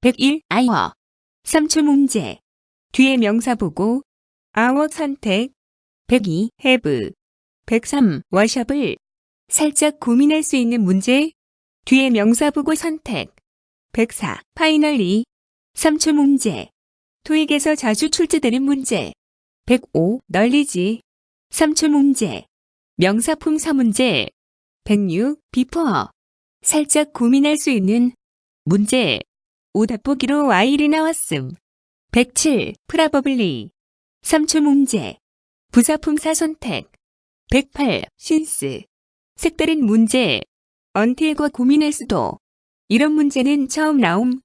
101 아이워 3초 문제. 뒤에 명사 보고 아워 선택. 102 have. 103 워샵을 살짝 고민할 수 있는 문제. 뒤에 명사 보고 선택. 104 파이널리 3초 문제. 토익에서 자주 출제되는 문제. 105 널리지 3초 문제. 명사 품사 문제. 106 비포 살짝 고민할 수 있는 문제 오답 보기로 와일이 나왔음. 107 프라버블리. 3초 문제. 부사품사 선택. 108 신스. 색다른 문제. 언틸과 고민할 수도. 이런 문제는 처음 나옴.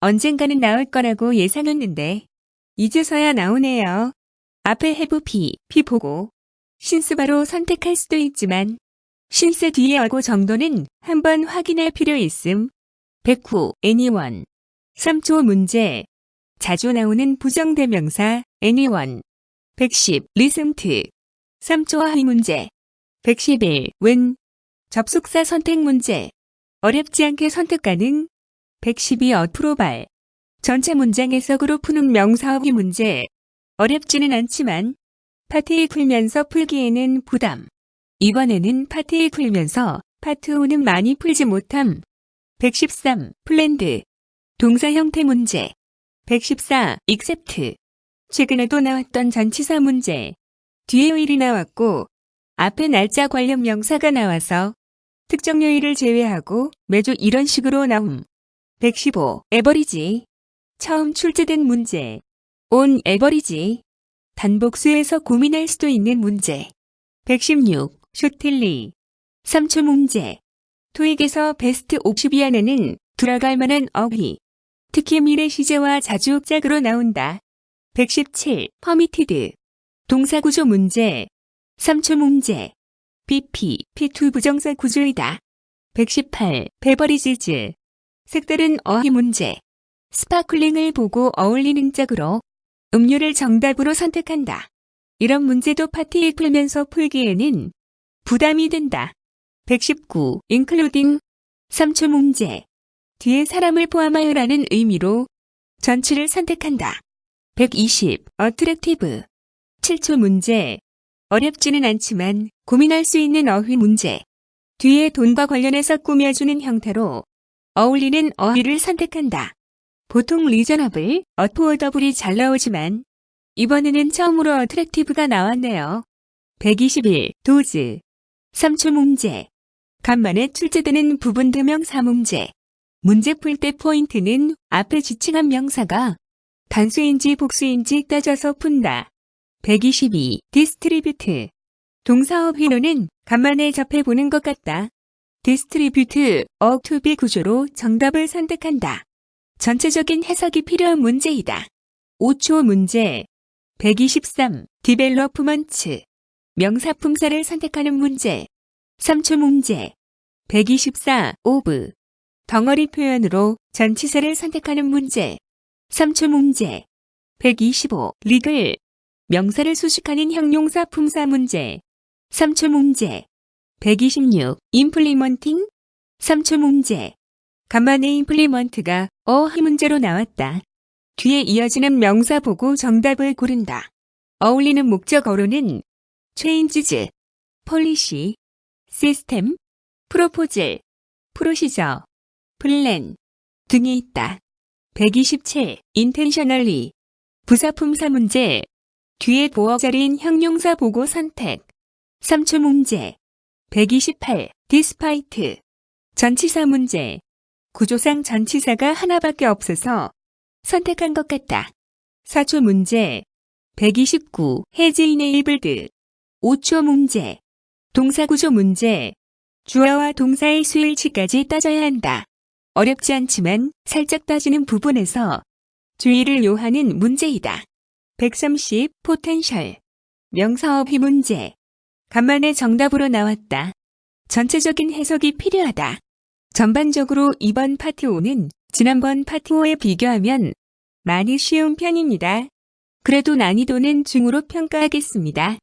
언젠가는 나올 거라고 예상했는데 이제서야 나오네요. 앞에 해부 피, 피 보고 신스 바로 선택할 수도 있지만 신스 뒤에 어고 정도는 한번 확인할 필요 있음. 109 anyone 3초 문제. 자주 나오는 부정대명사 anyone. 110 listen to. 3초 하위 문제. 111 when 접속사 선택 문제. 어렵지 않게 선택 가능. 112 어프로발 전체 문장 해석으로 푸는 명사어휘 문제. 어렵지는 않지만 파트에 풀면서 풀기에는 부담. 이번에는 파트에 풀면서 파트 5는 많이 풀지 못함. 113 플랜드 동사 형태 문제. 114 except 최근에도 나왔던 전치사 문제. 뒤에 요일이 나왔고 앞에 날짜 관련 명사가 나와서 특정 요일을 제외하고 매주 이런 식으로 나옴. 115 에버리지 처음 출제된 문제. 온 에버리지 단복수에서 고민할 수도 있는 문제. 116 쇼틀리 3초 문제. 토익에서 베스트 50위 안에는 들어갈 만한 어휘 특히 미래 시제와 자주 짝으로 나온다. 117 퍼미티드. 동사구조 문제. 3초 문제. BP, P2 부정사 구조이다. 118 베버리지즈. 색다른 어휘 문제. 스파클링을 보고 어울리는 짝으로 음료를 정답으로 선택한다. 이런 문제도 파티에 풀면서 풀기에는 부담이 된다. 119. including 3초 문제 뒤에 사람을 포함하여라는 의미로 전치를 선택한다. 120. attractive 7초 문제 어렵지는 않지만 고민할 수 있는 어휘 문제 뒤에 돈과 관련해서 꾸며주는 형태로 어울리는 어휘를 선택한다. 보통 리저너블, 어포어더블이 잘 나오지만 이번에는 처음으로 어트랙티브가 나왔네요. 121. 도즈 3초 문제 간만에 출제되는 부분 대명사 문제 문제 풀 때 포인트는 앞에 지칭한 명사가 단수인지 복수인지 따져서 푼다. 122. 디스트리뷰트 동사업 휘로는 간만에 접해보는 것 같다. 디스트리뷰트, 어 투비 구조로 정답을 선택한다. 전체적인 해석이 필요한 문제이다. 5초 문제 123. 디벨로프먼츠 명사품사를 선택하는 문제 3초 문제 124. 오브 덩어리 표현으로 전치사를 선택하는 문제 3초 문제 125. 리글 명사를 수식하는 형용사 품사 문제 3초 문제 126. 임플리먼팅 3초 문제 간만에 임플리먼트가 어휘 문제로 나왔다. 뒤에 이어지는 명사 보고 정답을 고른다. 어울리는 목적어로는 체인지즈, 폴리시, 시스템, 프로포즐, 프로시저, 플랜 등이 있다. 127. 인텐셔널리 부사품사 문제 뒤에 보어 자리인 형용사 보고 선택 3초 문제 128. 디스파이트 전치사 문제 구조상 전치사가 하나밖에 없어서 선택한 것 같다. 4초 문제 129. 해지이네이블드 5초 문제 동사구조 문제 주어와 동사의 수일치까지 따져야 한다. 어렵지 않지만 살짝 따지는 부분에서 주의를 요하는 문제이다. 130. 포텐셜 명사어휘 문제 간만에 정답으로 나왔다. 전체적인 해석이 필요하다. 전반적으로 이번 파트 5는 지난번 파트 5에 비교하면 많이 쉬운 편입니다. 그래도 난이도는 중으로 평가하겠습니다.